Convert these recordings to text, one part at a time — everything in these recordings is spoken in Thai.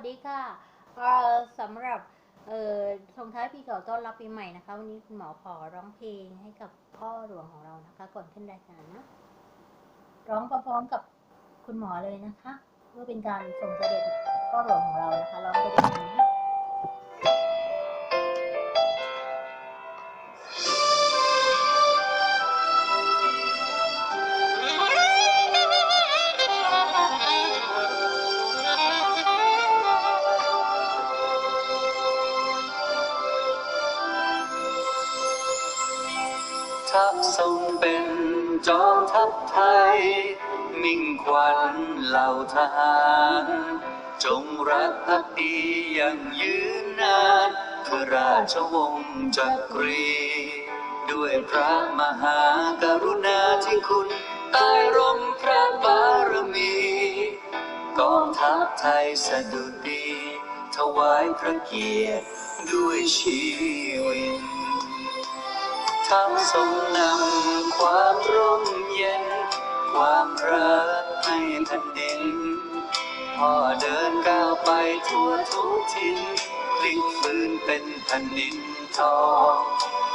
สดีค่ะเอ่อสำหรับเอ่อส่งท้ายปีเก่าต้อนรับปีใหม่นะคะ วันนี้คุณหมอขอร้องเพลงให้กับพ่อหลวงของเรานะคะ ก่อนขึ้นรายการนะร้องพร้อมๆกับคุณหมอเลยนะคะ เพื่อเป็นการส่งเสด็จพ่อหลวงของเรานะคะร้องไปด้วยกัน ทัพทรงเป็นจอมทัพไทย มิ่งขวัญเหล่าทหาร จงรักภักดีอย่างยืนนานเพื่อราชวงศ์จักรี ด้วยพระมหากรุณาที่คุณใต้ร่มพระบารมี กองทัพไทยสะดุดี ถวายพระเกียรติด้วยชีวิต ทั้งทรงนำความร่มเย็น ความรักให้แผ่นดินพ่อเดินก้าวไปทั่วทุกทิศพลิกฟื้นเป็นแผ่นดินทอง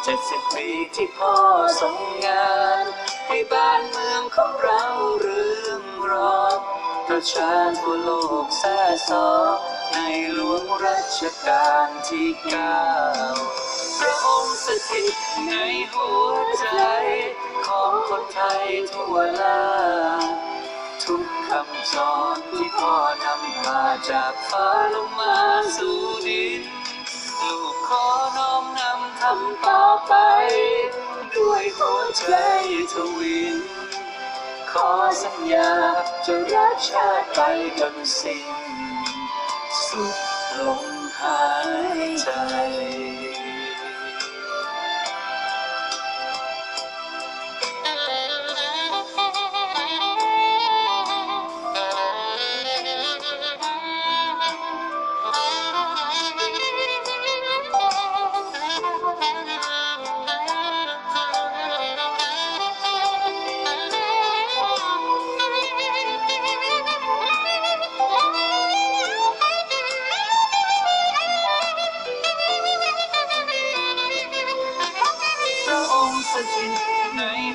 เจ็ดสิบปีที่พ่อทรงงาน ให้บ้านเมืองของเราเรื่องรองประชาทั่วโลกแซ่ซองในหลวงรัชกาลที่เก้า พระองค์สถิตในหัวใจของคนไทยทั่วลา ทุกคำสอนที่พ่อนำมาจากฟ้าลงมาสู่ดิน ลูกขอน้อมนำทำต่อไป ด้วยหัวใจทวิน ขอสัญญาจะรักชาติไปจนสิ้น สุดลมหายใจ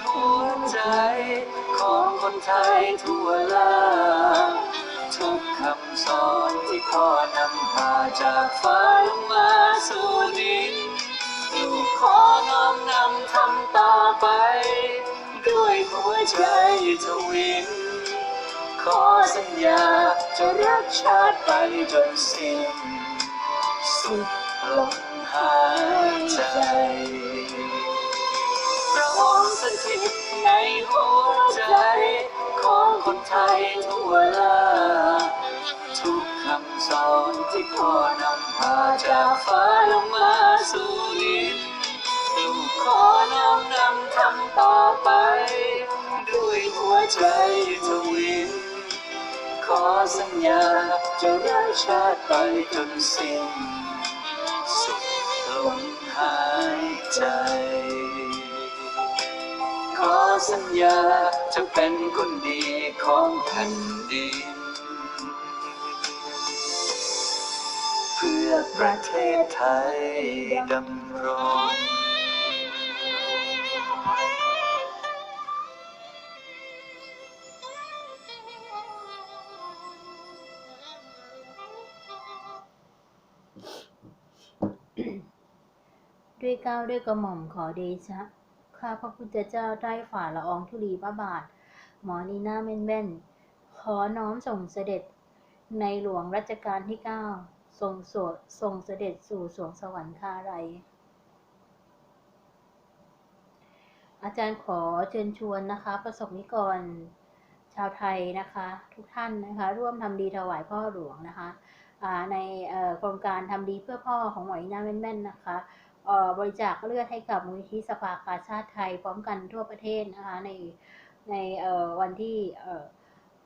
หัวใจของคนไทยทั่วลาทุกคำสอนที่พ่อนำพาจากฟ้าลงมาสู่ดินลูกขอน้อมนำทำต่อไป ด้วยหัวใจทวิน ขอสัญญาจะรักชาติไปจนสิ้น สุดลมหาย สถิตในหัวใจของคนไทยทั่วลาทุกคำสอนที่พ่อนำพาจากฟ้าลงมาสู่ดินลูกขอน้อมนำทำต่อไป ด้วยหัวใจทวิน ขอสัญญาจะรักชาติไปจนสิ้นสุดลมหายใจ ขอสัญญาจะเป็นคนดีของแผ่นดิน เพื่อประเทศไทยดำรงด้วยเกล้าวด้วยกระหม่อมขอเดชะ ข้าพระพุทธเจ้าได้ฝ่าละอองธุลีพระบาท หมอนีนาเม่นแม่นขอน้อมส่งเสด็จในหลวงรัชกาลที่เก้าทรงสวดทรงเสด็จสู่สวงสวรรคาไรยอาจารย์ขอเชิญชวนนะคะ ประสบนิกรชาวไทยนะคะ ทุกท่านนะคะ ร่วมทำดีถวายพ่อหลวงนะคะในโครงการทำดีเพื่อพ่อของหมอนีนาแม่นๆนะคะ บริจาคเลือดให้กับมูลที่สภากาชาติไทยพร้อมกันทั่วประเทศนะคะในในเอ่อวันที่เอ่อ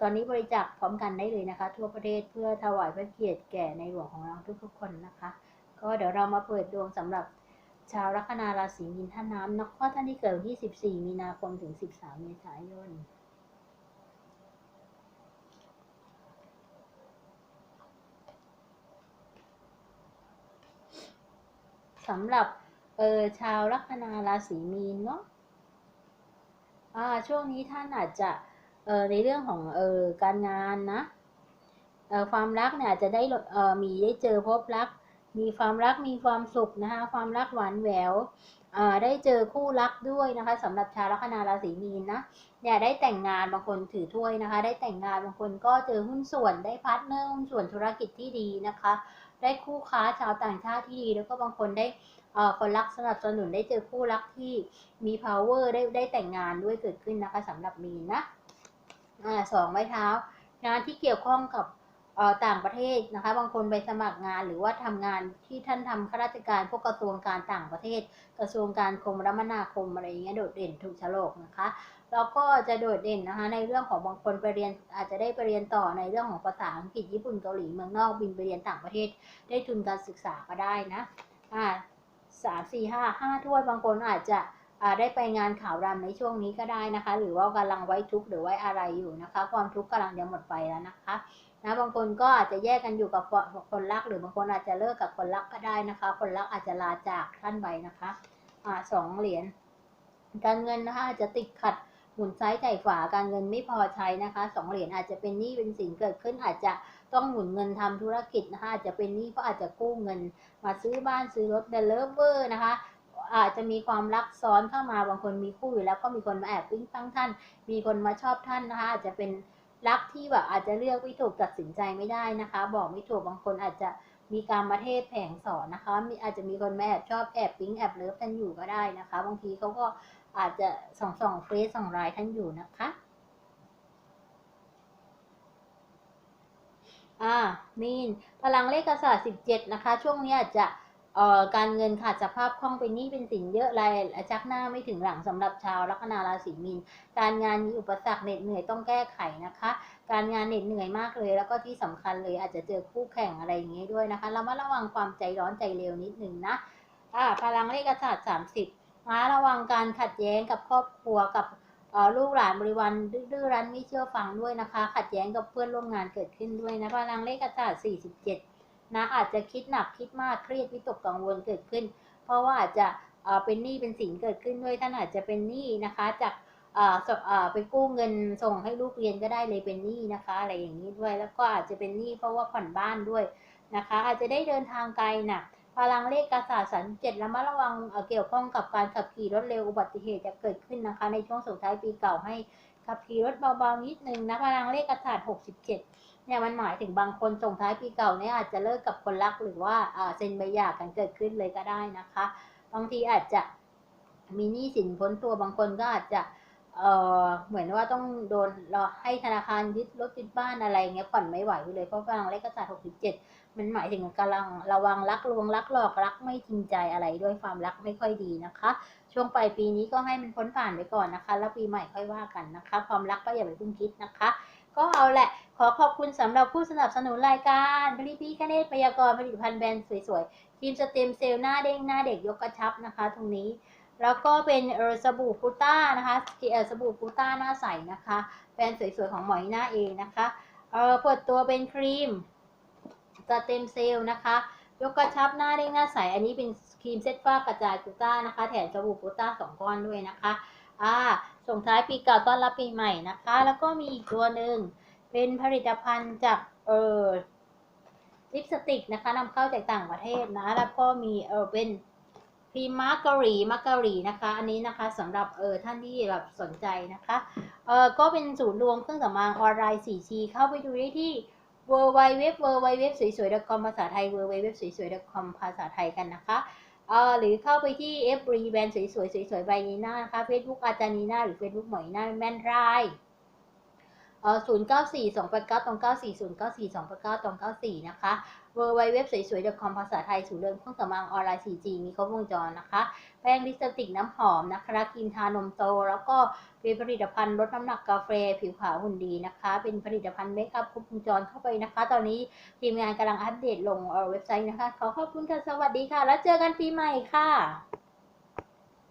ตอนนี้บริจาคพร้อมกันได้เลยนะคะ ทั่วประเทศเพื่อถวายพระเกียรติแก่ในหลวงของเราทุกๆคนนะคะ ก็เดี๋ยวเรามาเปิดดวงสำหรับชาวลัคนาราศีมีนท่าน้ำนาะก็ท่านที่เกิดวันที่ 14 มีนาคมถึง 13 เมษายน สำหรับเออชาวลัคนาราศีมีนเนาะอ่าช่วงนี้ท่านอาจจะเออในเรื่องของเออการงานนะเออความรักเนี่ยอาจจะได้เออมีได้เจอพบรัก มีความรักมีความสุขนะคะความรักหวานแหววเอ่อได้เจอคู่รักด้วยนะคะสำหรับชาวลัคนาราศีมีนนะเนี่ยได้แต่งงานบางคนถือถ้วยนะคะ ได้แต่งงานบางคนก็เจอหุ้นส่วนได้พาร์ทเนอร์หุ้นส่วนธุรกิจที่ดีนะคะ ได้คู่ค้าชาวต่างชาติที่ดี แล้วก็บางคนได้เอ่อคนรักสนับสนุนได้เจอคู่รักที่มี power ได้ได้แต่งงานด้วยเกิดขึ้นนะคะสำหรับมีนนะอ่าสองไม้เท้า งานที่เกี่ยวข้องกับ ต่างประเทศนะคะ บางคนไปสมัครงานหรือว่าทำงานที่ท่านทำข้าราชการพวกกระทรวงการต่างประเทศ กระทรวงการคมนาคมนาคมอะไรอย่างเงี้ยโดดเด่นถูกฉลกนะคะแล้วก็จะโดดเด่นนะคะ ในเรื่องของบางคนไปเรียนอาจจะได้ไปเรียนต่อในเรื่องของภาษาอังกฤษญี่ปุ่นเกาหลีเมืองนอกบินไปเรียนต่างประเทศ ได้ทุนการศึกษาก็ได้นะอ่าสามสี่ห้าห้าถ้วยบางคนอาจจะ ได้ไปงานข่าวรำในช่วงนี้ก็ได้นะคะ หรือว่ากำลังไว้ทุกข์หรือไว้อะไรอยู่นะคะ ความทุกข์กำลังจะหมดไปแล้วนะคะนะบางคนก็อาจจะแยกกันอยู่กับคนรัก หรือบางคนอาจจะเลิกกับคนรักก็ได้นะคะ คนรักอาจจะลาจากท่านไปนะคะอ่าสองเหรียญการเงินนะคะอาจจะติดขัดหมุนซ้ายจ่ายขวาการเงินไม่พอใช้นะคะสองเหรียญอาจจะเป็นหนี้เป็นสินเกิดขึ้นอาจจะต้องหมุนเงินทำธุรกิจนะคะอาจจะเป็นหนี้เพราะอาจจะกู้เงิน มาซื้อบ้านซื้อรถเดลเวอร์นะคะ อาจจะมีความรักซ้อนเข้ามาบางคนมีคู่อยู่แล้วก็มีคนมาแอบปิ้งตั้งท่าน มีคนมาชอบท่านนะคะอาจจะเป็นรักที่แบบอาจจะเลือกไม่ถูกตัดสินใจไม่ได้นะคะ บอกไม่ถูกบางคนอาจจะมีการมาเทศแผงสอนนะคะมีอาจจะมีคนมาแอบชอบแอบปิ้งแอบเลิฟท่านอยู่ก็ได้นะคะ บางทีเขาก็อาจจะส่องส่องเฟซส่องไลน์ท่านอยู่นะคะอ่ามีนพลังเลขกษัตริย์สิบเจ็ดนะคะ ช่วงนี้อาจจะ เอ่อการเงินขาดสภาพคล่องเป็นหนี้เป็นสินเยอะรายชักหน้าไม่ถึงหลังสำหรับชาวลัคนาราศีมีน การงานมีอุปสรรคเหน็ดเหนื่อยต้องแก้ไขนะคะ การงานเหน็ดเหนื่อยมากเลย แล้วก็ที่สำคัญเลยอาจจะเจอคู่แข่งอะไรอย่างเงี้ยด้วยนะคะเรามาระวังความใจร้อนใจเร็วนิดนึงนะอ่าพลังเลขกษัตร์สามสิบมาระวังการขัดแย้งกับครอบครัวกับลูกหลานบริวารดื้อรั้นไม่เชื่อฟังด้วยนะคะ ขัดแย้งกับเพื่อนร่วมงานเกิดขึ้นด้วยนะพลังเลขกระจาด47 นะอาจจะคิดหนักคิดมากเครียดวิตกกังวลเกิดขึ้น เพราะว่าอาจจะเป็นหนี้เป็นสินเกิดขึ้นด้วยท่านอาจจะเป็นหนี้นะคะ จากไปกู้เงินส่งให้ลูกเรียนก็ได้เลยเป็นหนี้นะคะ อะไรอย่างนี้ด้วย แล้วก็อาจจะเป็นหนี้เพราะว่าผ่อนบ้านด้วยนะคะ อาจจะได้เดินทางไกลนะพลังเลขกษัตริย์สันเจ็ดระมัดระวังเกี่ยวข้องกับการขับขี่รถเร็วอุบัติเหตุจะเกิดขึ้นนะคะ ในช่วงส่งท้ายปีเก่าให้ขับขี่รถเบาๆนิดนึงนะพลังเลขกษัตริย์หกสิบเจ็ด เนี่ยมันหมายถึงบางคนส่งท้ายปีเก่าเนี่ยอาจจะเลิกกับคนรักหรือว่าเซ็นใบหย่ากันเกิดขึ้นเลยก็ได้นะคะ บางทีอาจจะมีหนี้สินพ้นตัวบางคนก็อาจจะเออเหมือนว่าต้องโดนรอให้ธนาคารยึดรถยึดบ้านอะไรเงี้ยผ่อนไม่ไหวไปเลยเพราะพลังเลขกษัตริย์หกสิบเจ็ดมันหมายถึงกำลังระวังรักลวงรักหลอกรักไม่จริงใจอะไรด้วยความรักไม่ค่อยดีนะคะ ช่วงปลายปีนี้ก็ให้มันพ้นผ่านไปก่อนนะคะ แล้วปีใหม่ค่อยว่ากันนะคะ ความรักก็อย่าไปพิ่งคิดนะคะ ก็เอาแหละ ขอขอบคุณสำหรับผู้สนับสนุนรายการผลิพี่คเนตพยากรณ์ผลิตภัณฑ์แบรนด์สวยๆทีมสเต็มเซลล์หน้าเด้งหน้าเด็กยกกระชับนะคะ ตรงนี้ แล้วก็เป็นเออสบู่ฟูต้านะคะเออสบู่ฟูต้าหน้าใสนะคะแบรนด์สวยๆของหมอยหน้าเองนะคะเออเปิดตัวเป็นครีมสเต็มเซลล์นะคะยกกระชับหน้าเด้งหน้าใส อันนี้เป็นครีมเซตฟ้ากระจายกูต้านะคะ แถมสบู่กูต้าสองก้อนด้วยนะคะ อ่าส่งท้ายปีเก่าต้อนรับปีใหม่นะคะ แล้วก็มีอีกตัวหนึ่งเป็นผลิตภัณฑ์จากเออลิปสติกนะคะนำเข้าจากต่างประเทศนะ แล้วก็มีเออเป็นครีมมาร์การีมาร์การีนะคะ อันนี้นะคะสำหรับเออท่านที่แบบสนใจนะคะเออก็เป็นศูนย์รวมเครื่องสำอางออนไลน์ 4G เข้าไปดูได้ที่ w w w w w w สวยสวย .com ภาษาไทย w w w สวยสวย .com ภาษาไทยกันนะคะ เอ่อหรือเข้าไปที่เอฟรีแบรนด์สวยสวยสวยสวยใบนีน่านะคะเฟซบุ๊กอาจารย์นีน่าหรือเฟซบุ๊กหมอยน่าแมนไร เออศูนย์เก้าสี่สองแปดเก้าตองเก้าสี่ศูนย์เก้าสี่สองแปดเก้าตองเก้าสี่นะคะ w w w สวยสวยๆ .com ภาษาไทยศูนย์เริมเครื่องสำอางออนไลน์ 4G มีครบวงจรนะคะ แป้งลิปสติกน้ำหอมนะคะครีมทานมโต แล้วก็เป็นผลิตภัณฑ์ลดน้ำหนักกาแฟผิวขาวหุ่นดีนะคะ เป็นผลิตภัณฑ์เมคอัพครบวงจรเข้าไปนะคะ ตอนนี้ทีมงานกำลังอัปเดตลงเว็บไซต์นะคะ ขอขอบคุณค่ะ สวัสดีค่ะ แล้วเจอกันปีใหม่ค่ะ